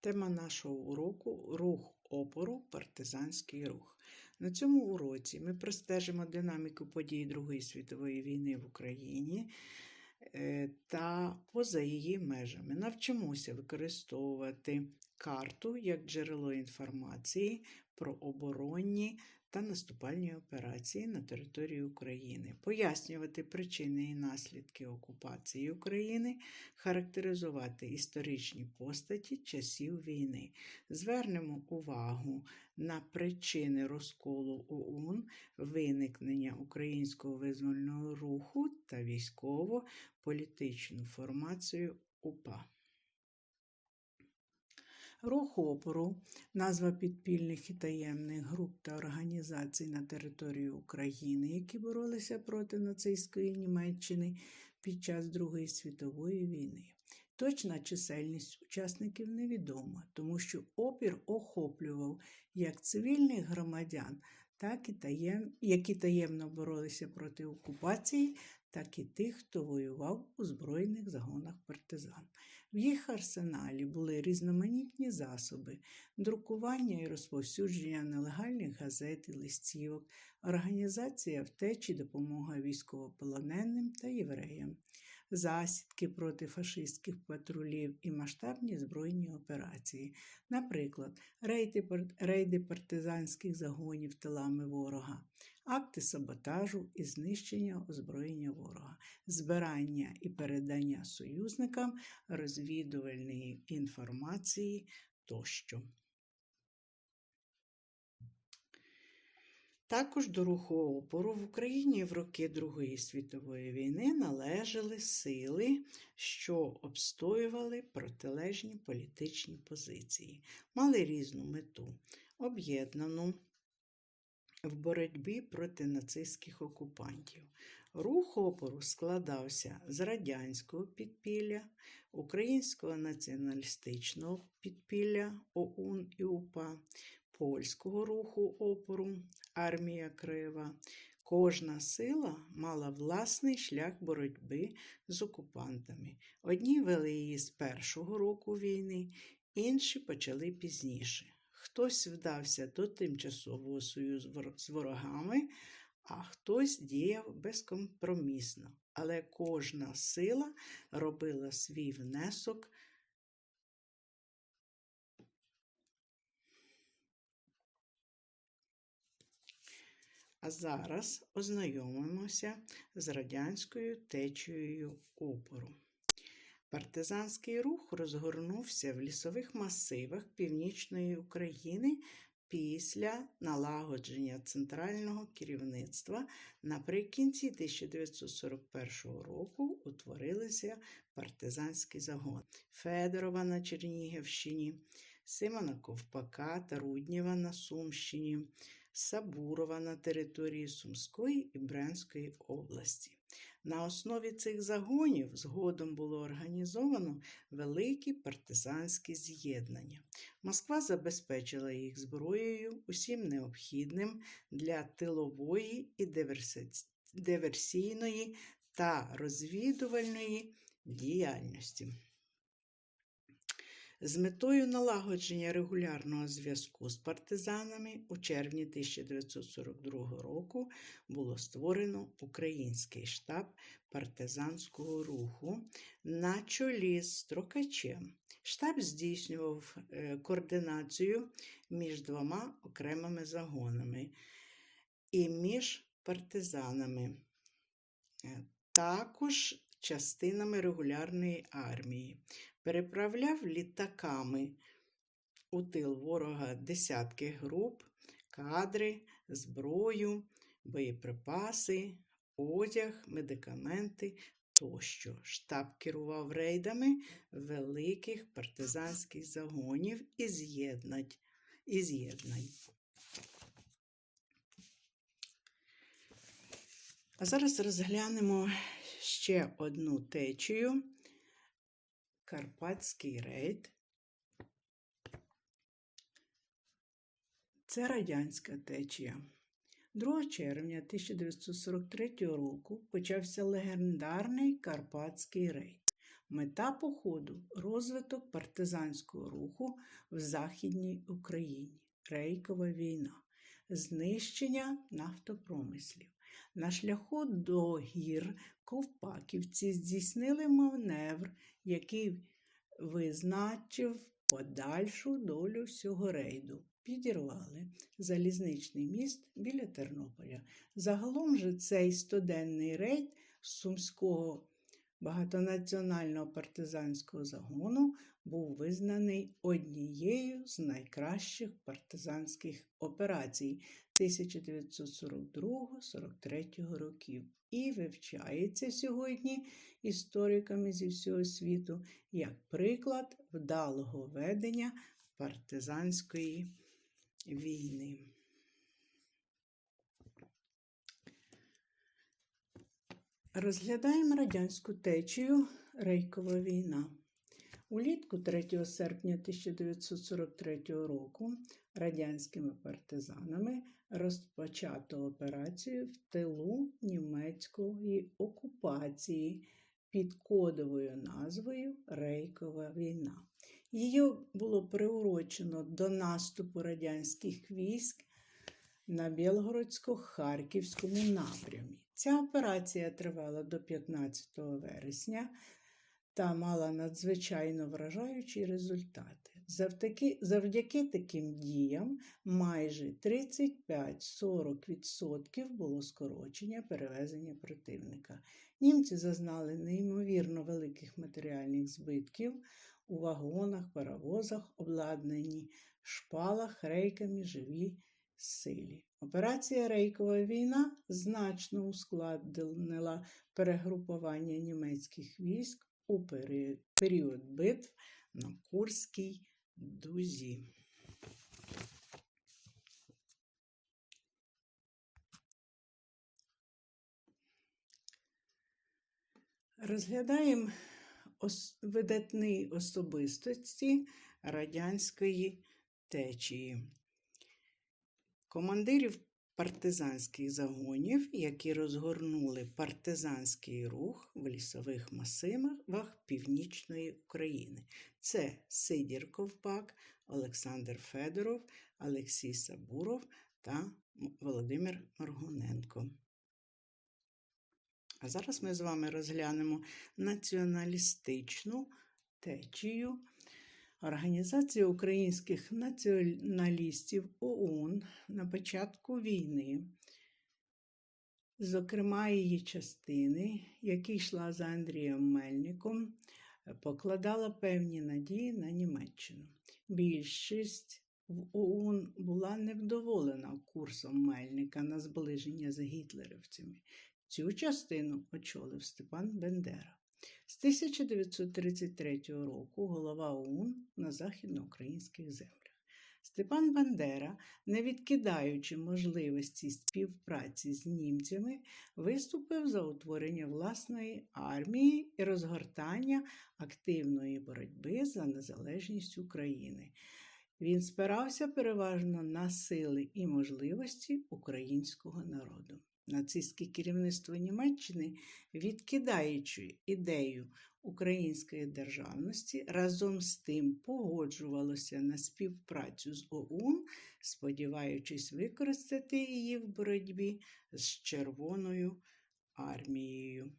Тема нашого уроку рух опору, партизанський рух. На цьому уроці ми простежимо динаміку подій Другої світової війни в Україні е, та поза її межами. Навчимося використовувати карту як джерело інформації про оборонні та наступальні операції на території України, пояснювати причини і наслідки окупації України, характеризувати історичні постаті часів війни. Звернемо увагу на причини розколу ОУН, виникнення українського визвольного руху та військово-політичну формацію УПА. Рух опору, назва підпільних і таємних груп та організацій на території України, які боролися проти нацистської Німеччини під час Другої світової війни. Точна чисельність учасників невідома, тому що опір охоплював як цивільних громадян, так і таєм... які таємно боролися проти окупації, так і тих, хто воював у збройних загонах партизан. В їх арсеналі були різноманітні засоби, друкування і розповсюдження нелегальних газет і листівок, організація втечі, допомога військовополоненим та євреям, засідки проти фашистських патрулів і масштабні збройні операції, наприклад, рейди, партизанських загонів тилами ворога, акти саботажу і знищення озброєння ворога, збирання і передання союзникам розвідувальної інформації тощо. Також до руху опору в Україні в роки Другої світової війни належали сили, що обстоювали протилежні політичні позиції, мали різну мету, об'єднану в боротьбі проти нацистських окупантів. Рух опору складався з радянського підпілля, українського націоналістичного підпілля ОУН і УПА, польського руху опору, армія Криєва. Кожна сила мала власний шлях боротьби з окупантами. Одні вели її з першого року війни, інші почали пізніше. Хтось вдався до тимчасового союзу з ворогами, а хтось діяв безкомпромісно. Але кожна сила робила свій внесок. А зараз ознайомимося з радянською течією опору. Партизанський рух розгорнувся в лісових масивах північної України після налагодження центрального керівництва наприкінці 1941 року утворилися партизанський загон Федорова на Чернігівщині, Симона Ковпака та Руднєва на Сумщині, Сабурова на території Сумської і Брянської області. На основі цих загонів згодом було організовано великі партизанські з'єднання. Москва забезпечила їх зброєю усім необхідним для тилової і диверсійної та розвідувальної діяльності. З метою налагодження регулярного зв'язку з партизанами у червні 1942 року було створено Український штаб партизанського руху на чолі з Строкачем. Штаб здійснював е, координацію між двома окремими загонами і між партизанами, е, також частинами регулярної армії переправляв літаками у тил ворога десятки груп, кадри, зброю, боєприпаси, одяг, медикаменти тощо. Штаб керував рейдами великих партизанських загонів і з'єднань. А зараз розглянемо ще одну течію Карпатський рейд. Це радянська течія. 2 червня 1943 року почався легендарний Карпатський рейд. Мета походу розвиток партизанського руху в Західній Україні, Рейкова війна, знищення нафтопромислів. На шляху до гір ковпаківці здійснили маневр, який визначив подальшу долю всього рейду. Підірвали залізничний міст біля Тернополя. Загалом же цей стоденний рейд Сумського багатонаціонального партизанського загону був визнаний однією з найкращих партизанських операцій 1942-43 років і вивчається сьогодні істориками зі всього світу як приклад вдалого ведення партизанської війни. Розглядаємо радянську течію Рейкова війна. Улітку 3 серпня 1943 року радянськими партизанами розпочато операцію в тилу німецької окупації під кодовою назвою Рейкова війна. Її було приурочено до наступу радянських військ на Білгородсько-Харківському напрямі. Ця операція тривала до 15 вересня та мала надзвичайно вражаючі результати. Завдяки, завдяки таким діям майже 35-40% було скорочення перевезення противника. Німці зазнали неймовірно великих матеріальних збитків у вагонах, паровозах, обладнані шпалах, рейками, живі силі. Операція Рейкова війна значно ускладнила перегрупування німецьких військ у період битв на Курській дузі. Розглядаємо видатні особистості радянської течії. Командирів партизанських загонів, які розгорнули партизанський рух в лісових масивах Північної України. Це Сидір Ковпак, Олександр Федоров, Олексій Сабуров та Володимир Моргуненко. А зараз ми з вами розглянемо націоналістичну течію. Організація українських націоналістів ОУН на початку війни, зокрема її частини, які йшла за Андрієм Мельником, покладала певні надії на Німеччину. Більшість в ОУН була невдоволена курсом Мельника на зближення з гітлерівцями. Цю частину очолив Степан Бендера. З 1933 року голова ОУН на західноукраїнських землях. Степан Бандера, не відкидаючи можливості співпраці з німцями, виступив за утворення власної армії і розгортання активної боротьби за незалежність України. Він спирався переважно на сили і можливості українського народу. Нацистське керівництво Німеччини, відкидаючи ідею української державності, разом з тим погоджувалося на співпрацю з ОУН, сподіваючись використати її в боротьбі з Червоною армією.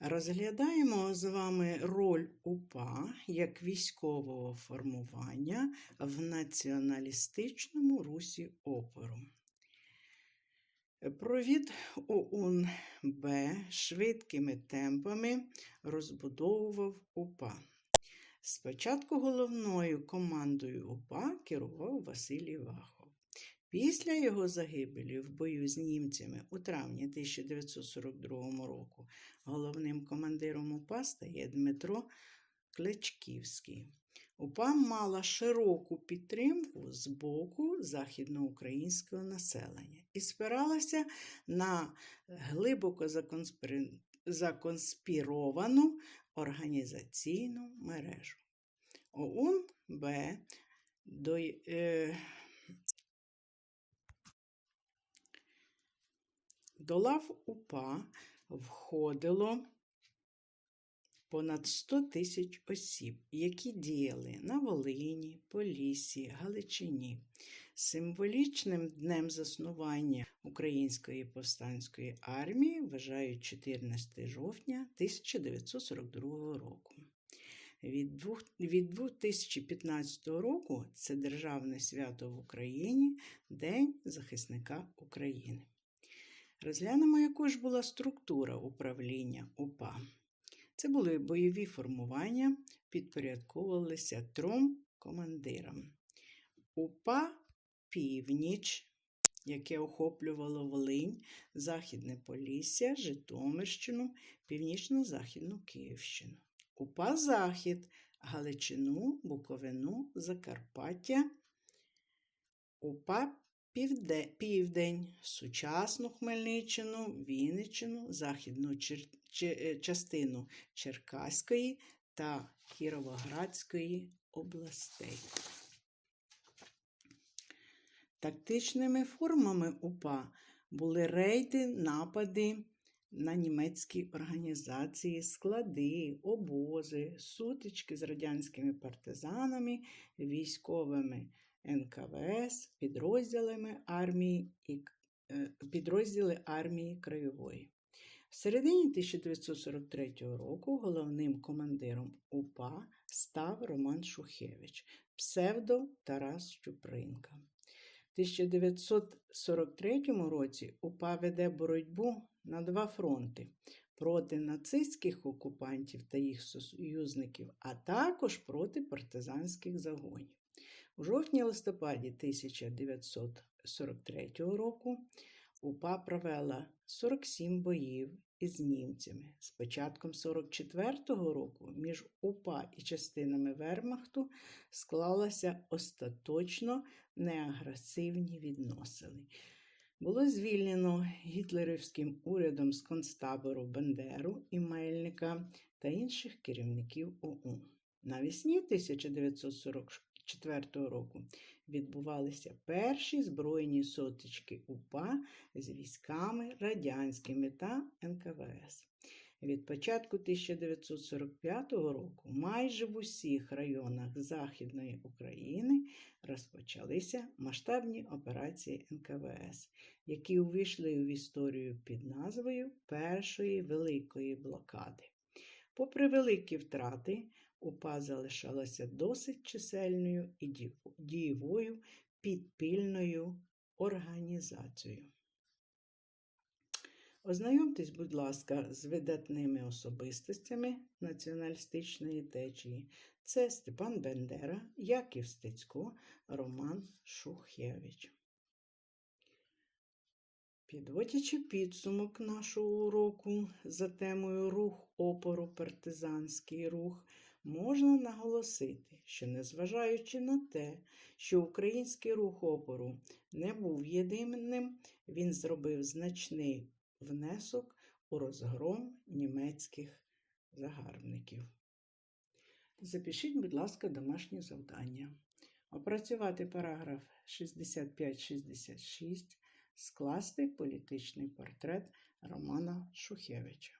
Розглядаємо з вами роль УПА як військового формування в націоналістичному русі опору. Провід ОУН Б швидкими темпами розбудовував УПА. Спочатку головною командою УПА керував Василій Вахов. Після його загибелі в бою з німцями у травні 1942 року головним командиром УПА стає Дмитро Клечківський. УПА мала широку підтримку з боку західноукраїнського населення і спиралася на глибоко законспір... законспіровану організаційну мережу. ОУН Б до, До лав УПА входило понад 100 тисяч осіб, які діяли на Волині, Поліссі, Галичині. Символічним днем заснування Української повстанської армії вважають 14 жовтня 1942 року. Від 2015 року це державне свято в Україні День захисника України. Розглянемо, якою ж була структура управління УПА. Це були бойові формування, підпорядковувалися трьом командирам. УПА Північ, яке охоплювало Волинь, Західне Полісся, Житомирщину, Північно-Західну Київщину. УПА Захід, Галичину, Буковину, Закарпаття, УПА Південь, сучасну Хмельниччину, Вінниччину, західну е, частину Черкаської та Кіровоградської областей. Тактичними формами УПА були рейди, напади на німецькі організації, склади, обози, сутички з радянськими партизанами, військовими НКВС, підрозділами армії і е, підрозділи армії краєвої. В середині 1943 року головним командиром УПА став Роман Шухевич, псевдо Тарас Чупринка. В 1943 році УПА веде боротьбу на два фронти проти нацистських окупантів та їх союзників, а також проти партизанських загонів. У жовтні-листопаді 1943 року УПА провела 47 боїв із німцями. З початком 44-го року між УПА і частинами Вермахту склалися остаточно неагресивні відносини. Було звільнено гітлерівським урядом з концтабору Бендеру і Мельника та інших керівників ОУН. Навесні 1944 року відбувалися перші збройні сотички УПА з військами радянськими та НКВС. Від початку 1945 року майже в усіх районах Західної України розпочалися масштабні операції НКВС, які увійшли в історію під назвою Першої великої блокади. Попри великі втрати, УПА залишалася досить чисельною і дієвою підпільною організацією. Ознайомтесь, будь ласка, з видатними особистостями націоналістичної течії. Це Степан Бендера, Яків Стецько, Роман Шухевич. Підводячи підсумок нашого уроку за темою рух опору партизанський рух, можна наголосити, що незважаючи на те, що український рух опору не був єдиним, він зробив значний внесок у розгром німецьких загарбників. Запишіть, будь ласка, домашнє завдання. Опрацювати параграф 65-66, скласти політичний портрет Романа Шухевича.